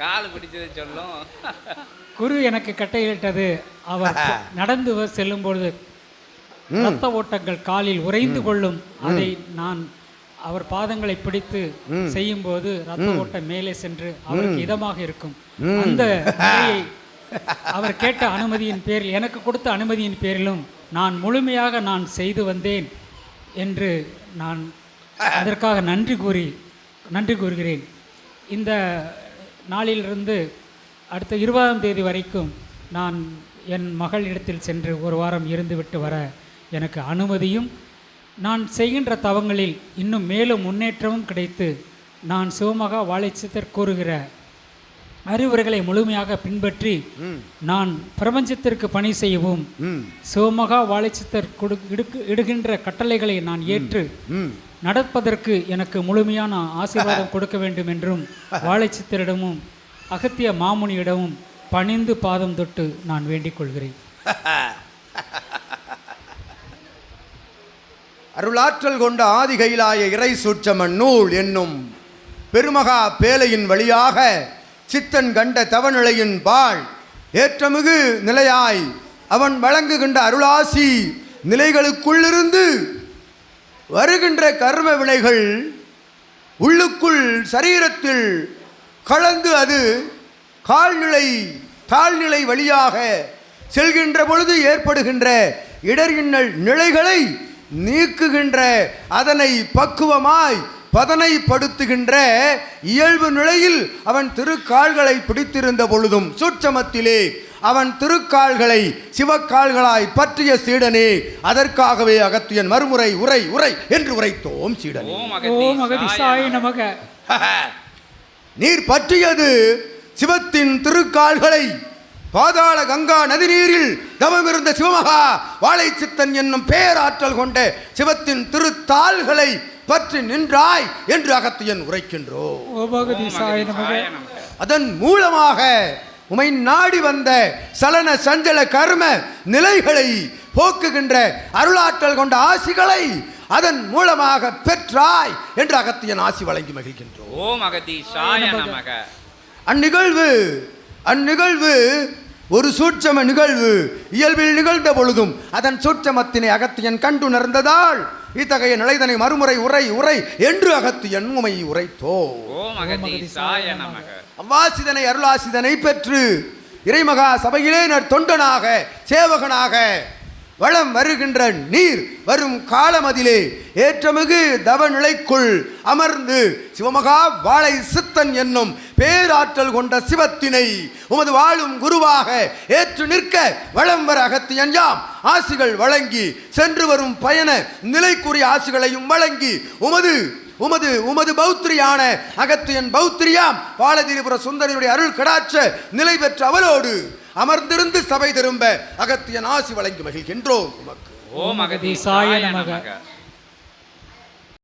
கால் பிடிச்சதை சொல்லும். குரு எனக்கு கட்டையிட்டது அவர் நடந்து செல்லும் பொழுது ரத்த ஓட்டங்கள் காலில் உறைந்து கொள்ளும். அதை நான் அவர் பாதங்களை பிடித்து செய்யும்போது ரத்த ஓட்டம் மேலே சென்று அவருக்கு இதமாக இருக்கும். அந்த அவர் கேட்ட அனுமதியின் பேரில் எனக்கு கொடுத்த அனுமதியின் பேரிலும் நான் முழுமையாக நான் செய்து வந்தேன் என்று நான் அதற்காக நன்றி கூறி நன்றி கூறுகிறேன். இந்த நாளிலிருந்து அடுத்த இருபதாம் தேதி வரைக்கும் நான் என் மகளிடத்தில் சென்று ஒரு வாரம் இருந்துவிட்டு வர எனக்கு அனுமதியும் நான் செய்கின்ற தவங்களில் இன்னும் மேலும் முன்னேற்றமும் கிடைத்து நான் சிவமகா வாழைச்சித்தர் கூறுகிற அறிவுரைகளை முழுமையாக பின்பற்றி நான் பிரபஞ்சத்திற்கு பணி செய்யவும் சிவமகா வாழைச்சித்தர் இடுகின்ற கட்டளைகளை நான் ஏற்று நடப்பதற்கு எனக்கு முழுமையான ஆசீர்வாதம் கொடுக்க வேண்டும் என்றும் வாழைச்சித்தரிடமும் அகத்திய மாமுனியிடமும் பணிந்து பாதம் தொட்டு நான் வேண்டிக் கொள்கிறேன். அருளாற்றல் கொண்ட ஆதிகைலாய இறை சூட்சமன் நூல் என்னும் பெருமகா பேலையின் வழியாக சித்தன் கண்ட தவநிலையின் பால். ஏற்றமிகு நிலையாய் அவன் வழங்குகின்ற அருளாசி நிலைகளுக்குள்ளிருந்து வருகின்ற கர்ம வினைகள் உள்ளுக்குள் சரீரத்தில் கலந்து அது கால்நிலை தாழ்நிலை வழியாக செல்கின்ற பொழுது ஏற்படுகின்ற இடர்கின்னல் நிலைகளை நீக்குகின்ற அதனை பக்குவமாய் பதனைப்படுத்துகின்ற இயல்பு நிலையில் அவன் திருக்கால்களை பிடித்திருந்த பொழுதும் சூட்சமத்திலே அவன் திருக்கால்களை சிவக்கால்களாய் பற்றிய சீடனே அதற்காகவே அகத்தியன் மறுமுறை உரை உரை என்று உரைத்தோம் சீடனே. ஓம் ஓம் அகதிசாய அகதி நமக. நீர் பற்றியது சிவத்தின் திருக்கால்களை பாதாள கங்கா நதிநீரில் தவம் இருந்த சிவமகா வாழை சித்தன் என்னும் பேராற்றல் கொண்ட சிவத்தின் திருத்தாள்களை பற்றி நின்றாய் என்று அகத்தியன் உரைக்கின்றோம் அதன் மூலமாக உமை நாடி வந்த சலன சஞ்சல கர்ம நிலைகளை போக்குகின்ற அருளாற்றல் கொண்ட ஆசிகளை அதன் மூலமாக பெற்றாய் என்று அகத்தியன் ஆசி வழங்கி மகிழ்கின்றோம் ஓம் அகதீஷாய நமக. அந்நிகழ்வு அந்நிகழ்வு ஒரு சூட்சம நிகழ்வு இயல்பில் நிகழ்ந்த பொழுதும் அதன் சூட்சமத்தினை அகத்தியன் கண்டுணர்ந்ததால் இத்தகைய நிலைதனை மறுமுறை உரை உரை என்று அகத்தியன் உமை உரைத்தோ. அவ்வாசிதனை அருளாசிதனை பெற்று இறைமகா சபையிலே தொண்டனாக சேவகனாக வளம் வருகின்ற நீர் வரும் காலமதிலே ஏற்றமிகு தவநிலைக்குள் அமர்ந்து சிவமகா வாழை சித்தன் என்னும் பேராற்றல் கொண்ட சிவத்தினை உமது வாழும் குருவாக ஏற்று நிற்க வளம் வர அகத்தியஞ்சாம் ஆசிகள் வழங்கி சென்று வரும் பயண நிலைக்குரிய ஆசிகளையும் வழங்கி உமது உமது உமது பௌத்திரியான அகத்தியன் பௌத்திரியாம் பாலதிரிபுர சுந்தரியுடைய அருள் கடாட்ச நிலை பெற்ற அவரோடு அமர்ந்திருந்து சபை திரும்ப அகத்தியன் ஆசி வழங்கி மகிழ்கின்றோம் உமக்கு. ஓம் அகதீசாய நமக.